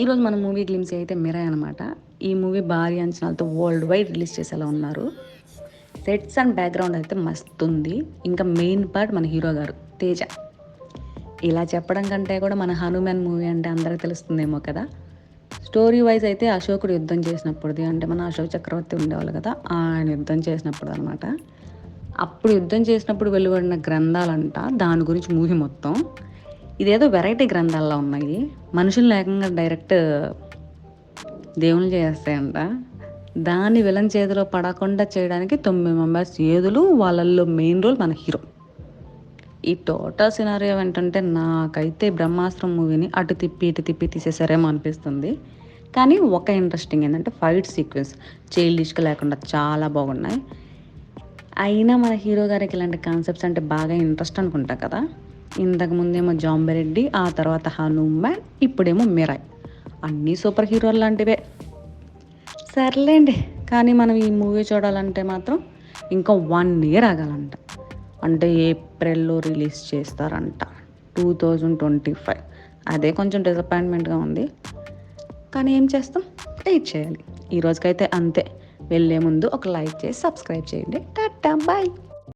ఈరోజు మన movie glimpse అయితే మిరాయ్ అనమాట ఈ మూవీ భారీ అంచనాలతో వరల్డ్ వైడ్ రిలీజ్ చేసేలా ఉన్నారు. సెట్స్ అండ్ బ్యాక్గ్రౌండ్ అయితే మస్తు ఉంది. ఇంకా మెయిన్ పార్ట్ మన హీరో గారు తేజ. ఇలా చెప్పడం కంటే కూడా మన హనుమాన్ మూవీ అంటే అందరికీ తెలుస్తుందేమో కదా. స్టోరీ వైజ్ అయితే అశోకుడు యుద్ధం చేసినప్పుడుది అంటే మన అశోక్ చక్రవర్తి ఉండేవాళ్ళు కదా ఆయన యుద్ధం చేసినప్పుడు అనమాట అప్పుడు యుద్ధం చేసినప్పుడు వెలువడిన గ్రంథాలంట దాని గురించి మూవీ మొత్తం. ఇదేదో వెరైటీ గ్రంథాల్లో ఉన్నాయి. మనుషులు లేకుండా డైరెక్ట్ దేవుళ్ళు చేస్తాయంట. దాన్ని విలన్ చేతిలో పడకుండా చేయడానికి తొమ్మిది మెంబర్స్ ఏదులు వాళ్ళల్లో మెయిన్ రోల్ మన హీరో. ఈ టోటల్ సినారియో ఏంటంటే నాకైతే బ్రహ్మాస్త్రం మూవీని అటు తిప్పి ఇటు తిప్పి తీసేసారేమో అనిపిస్తుంది. కానీ ఒక ఇంట్రెస్టింగ్ ఏంటంటే ఫైట్ సీక్వెన్స్. చైల్డిష్గా లేకుండా చాలా బాగున్నాయి. అయినా మన హీరో గారికి ఇలాంటి కాన్సెప్ట్స్ అంటే బాగా ఇంట్రెస్ట్ అనుకుంటా కదా. ఇంతకు ముందేమో జాంబిరెడ్డి ఆ తర్వాత హనుమాన్ ఇప్పుడేమో మిరాయ్. అన్నీ సూపర్ హీరోలు లాంటివే. సర్లేండి కానీ మనం ఈ మూవీ చూడాలంటే మాత్రం ఇంకా వన్ ఇయర్ ఆగాలంట. అంటే ఏప్రిల్లో రిలీజ్ చేస్తారంట టూ థౌజండ్ ట్వంటీ ఫైవ్. అదే కొంచెం డిసప్పాయింట్మెంట్గా ఉంది. కానీ ఏం చేస్తాం? వెయిట్ చేయాలి. ఈ రోజుకైతే అంతే. వెళ్ళే ముందు ఒక లైక్ చేసి సబ్స్క్రైబ్ చేయండి. Tata bye!